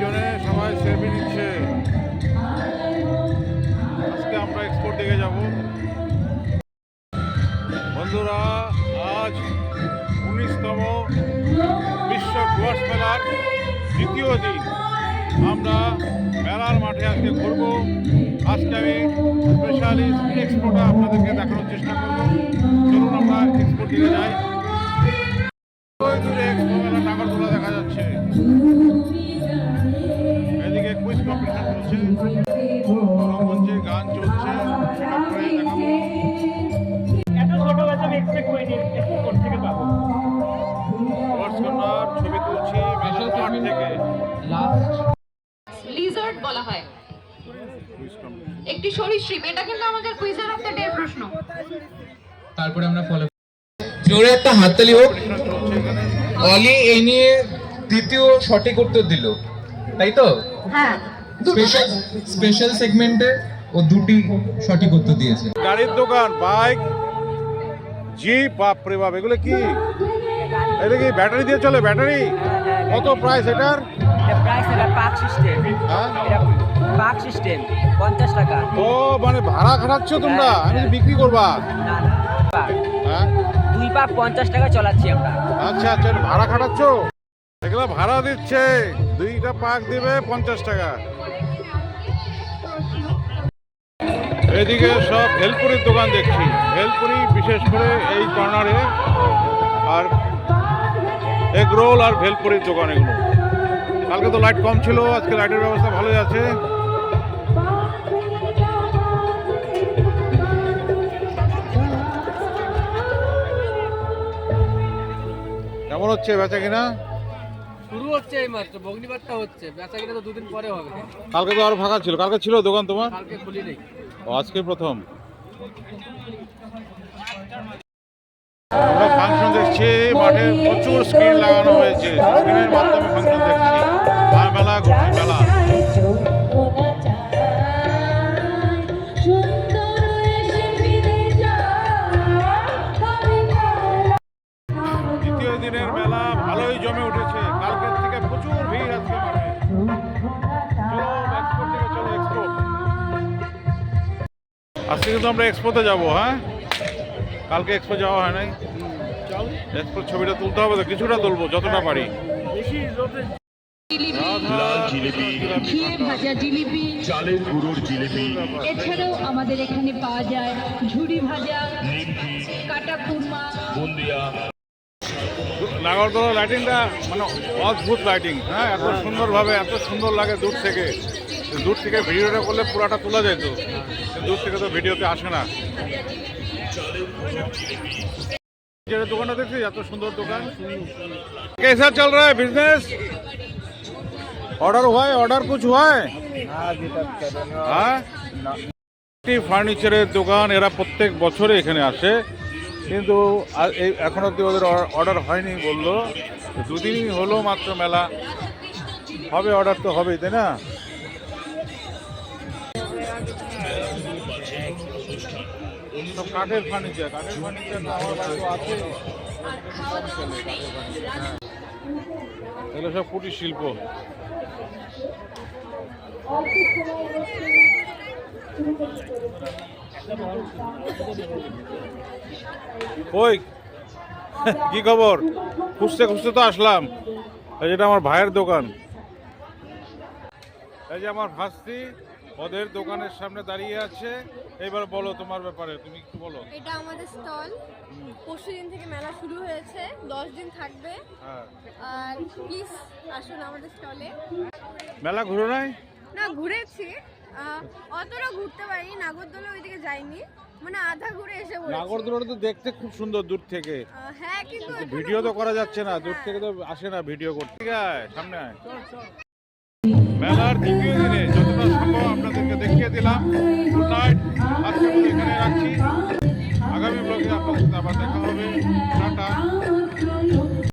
জনে সবাই সেলফি নিচ্ছে। আজকে আমরা এক্সপোর্ট দিকে যাব। বন্ধুরা, আজ উনিশতম বিশ্ব ডুয়ার্স মেলার দ্বিতীয় দিন। আমরা মেলার মাঠে আজকে ঘুরবো। আজকে আমি স্পেশালি এক্সপোর্টটা আপনাদেরকে দেখানোর চেষ্টা করব। চলুন আমরা এক্সপোর্ট দিকে যাই। কম্পিটিশন চলছে মঞ্চে গান চলছে সেটা এত ছোট বাচ্চা আমি এক্সপেক্ট করিনি কোর্ট থেকে পাবো কন্যার ছবি তুলছি মেলার মাঠ থেকে লিজার্ড বলা হয়। একটি সরীসৃপ এটা কিন্তু আমাদের কুইজের অফ দ্য ডে প্রশ্ন। তারপরে আমরা ফলো জোরে একটা হাততালি হোক। অলি এই নিয়ে দ্বিতীয় সঠিক উত্তর দিল। তাই তো? হ্যাঁ। স্পেশাল স্পেশাল সেগমেন্টে ও দুটি সঠিক উত্তর দিয়েছে। গাড়ির দোকান বাইক জিপ বাপরে বাপ এগুলো কি? এটা কি ব্যাটারি দিয়ে চলে ব্যাটারি? কত প্রাইস এটার? এটা প্রাইস সিস্টেম হ্যাঁ? সিস্টেম পঞ্চাশ টাকা। ও মানে ভাড়া খাটাচ্ছ তোমরা আমি বিক্রি করবা। হ্যাঁ? দুই পাক পঞ্চাশ টাকা চালাচ্ছি আমরা। আচ্ছা আচ্ছা ভাড়া খাটাচ্ছ? এগুলো ভাড়া দিচ্ছে দুইটা পাক দিবে পঞ্চাশ টাকা। এদিকে সব ভেলপুরির দোকান দেখছি। ভেলপুরি বিশেষ করে এই কর্নারে আর এগ রোল আর ভেলপুরির দোকান এগুলো। কালকে তো লাইট কম ছিল আজকে লাইটের ব্যবস্থা ভালোই আছে। কেমন হচ্ছে বেচা কিনা? শুরু হচ্ছে এই মাত্র বগ্নিবারটা হচ্ছে। বেচা কিনা তো দুদিন পরে হবে। কালকে তো আরও ফাঁকা ছিল। কালকে ছিল দোকান তোমার? কালকে খুলি নেই। আজকে প্রথম। আমরা ফাংশন দেখছি, মাঠে প্রচুর স্ক্রিন লাগানো হয়েছে। স্ক্রিনের মাধ্যমে ফাংশন দেখছি। আর মেলা ঘুরছি মেলা। আজকে কিন্তু আমরা এক্সপোতে যাব হ্যাঁ? কালকে এক্সপো যাওয়া হয় নাই। এক্সপোর ছবিটা তুলতে হবে তো কিছুটা তুলবো যতটা পারি। লাল জিলিপি ঘিয়ে ভাজা জিলিপি। চালের গুঁড়োর জিলিপি। এছাড়াও আমাদের এখানে পাওয়া যায় ঝুড়ি ভাজা নিমকি কাটা কুরমা বুন্দিয়া। নাগরদোলা লাইটিংটা মানে অদ্ভুত লাইটিং হ্যাঁ? এত সুন্দরভাবে এত সুন্দর লাগে দূর থেকে। দূর থেকে ভিডিওটা করলে পুরাটা তোলা যায় তো। দূর থেকে তো ভিডিওতে আসে না। যেটা দোকানটা দেখছি, এত সুন্দর দোকান। কেসা চল রা বিজনেস অর্ডার হয় অর্ডার কিছু হয়? হ্যাঁ? ফার্নিচারের দোকান, এরা প্রত্যেক বছরে এখানে আসে। কিন্তু এখন অব্দি ওদের অর্ডার হয়নি বলল। দুদিনই হলো মাত্র মেলা। হবে অর্ডার তো হবেই, তাই না? সব কাঠের ফার্নিচার সব কুটির শিল্প। ওই কি খবর? খুঁজতে খুঁজতে তো আসলাম। এই যেটা আমার ভাইয়ের দোকান। এই যে আমার ভাস্তি। ওদের দোকানের সামনে দাঁড়িয়ে আছে। এবার বলো তোমার ব্যাপারে তুমি একটু বলো। এটা আমাদের স্টল। পরশু দিন থেকে মেলা শুরু হয়েছে দশ দিন থাকবে। হ্যাঁ। আর প্লিজ আসুন আমাদের স্টলে। মেলা ঘুরো নাই? না ঘুরেছি। অতটা ঘুরতে পারিনি নাগরদোলা ওইদিকে যাইনি। মানে আধা ঘুরে এসে তো দেখতে খুব সুন্দর দূর থেকে। হ্যাঁ কিন্তু ভিডিও তো করা যাচ্ছে না দূর। থেকে তো আসে না ভিডিও করতে। ঠিক আছে। সামনে মেলার দ্বিতীয় দিনে যতটা সম্ভব দিলাম গুড নাইট